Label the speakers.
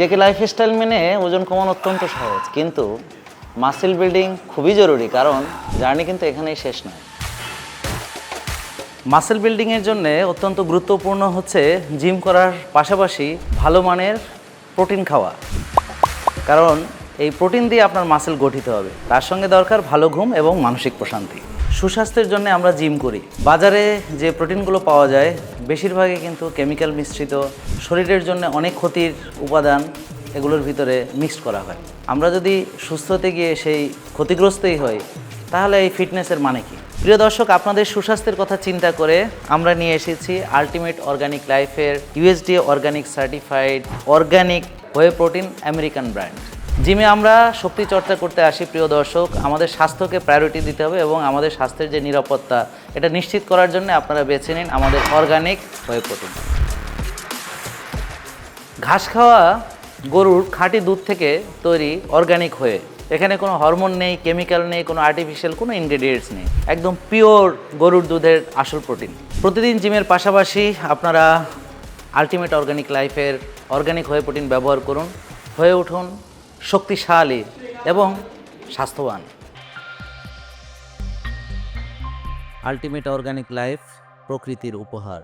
Speaker 1: JK lifestyle মেনে ওজন কমানো অত্যন্ত সহজ, কিন্তু মাসেল বিল্ডিং খুবই জরুরি, কারণ জার্নি কিন্তু এখানেই শেষ নয়। মাসেল বিল্ডিংয়ের জন্য অত্যন্ত গুরুত্বপূর্ণ হচ্ছে জিম করার পাশাপাশি ভালো মানের প্রোটিন খাওয়া। কারণ এই প্রোটিন দিয়ে আপনার মাসেল গঠিত হবে। তার সঙ্গে দরকার ভালো ঘুম এবং মানসিক প্রশান্তি। সুস্বাস্থ্যের জন্য আমরা জিম করি। বাজারে যে প্রোটিনগুলো পাওয়া যায়, বেশিরভাগই কিন্তু কেমিক্যাল মিশ্রিত, শরীরের জন্য অনেক ক্ষতির উপাদান এগুলোর ভিতরে মিক্সড করা হয়। আমরা যদি সুস্থ হতে গিয়ে সেই ক্ষতিগ্রস্তই হই, তাহলে এই ফিটনেসের মানে কি? প্রিয় দর্শক, আপনাদের সুস্বাস্থ্যের কথা চিন্তা করে আমরা নিয়ে এসেছি আলটিমেট অর্গানিক লাইফের USD organic certified organic whey protein American brand জিমে আমরা শক্তি চর্চা করতে আসি, প্রিয় দর্শক। আমাদের স্বাস্থ্যকে প্রায়োরিটি দিতে হবে এবং আমাদের স্বাস্থ্যের যে নিরাপত্তা, এটা নিশ্চিত করার জন্য আপনারা বেছে নিন আমাদের অর্গানিক হয়ে প্রোটিন ঘাস খাওয়া গরুর খাঁটি দুধ থেকে তৈরি অর্গানিক হয়ে, এখানে কোনো হরমোন নেই কেমিক্যাল নেই, কোনো আর্টিফিশিয়াল কোনো ইনগ্রেডিয়েন্টস নেই, একদম পিওর গরুর দুধের আসল প্রোটিন প্রতিদিন জিমের পাশাপাশি আপনারা আলটিমেট অর্গানিক লাইফের অর্গানিক হয়ে প্রোটিন ব্যবহার করুন, হয়ে উঠুন শক্তিশালী এবং স্বাস্থ্যবান। আলটিমেট অর্গানিক লাইফ প্রকৃতির উপহার।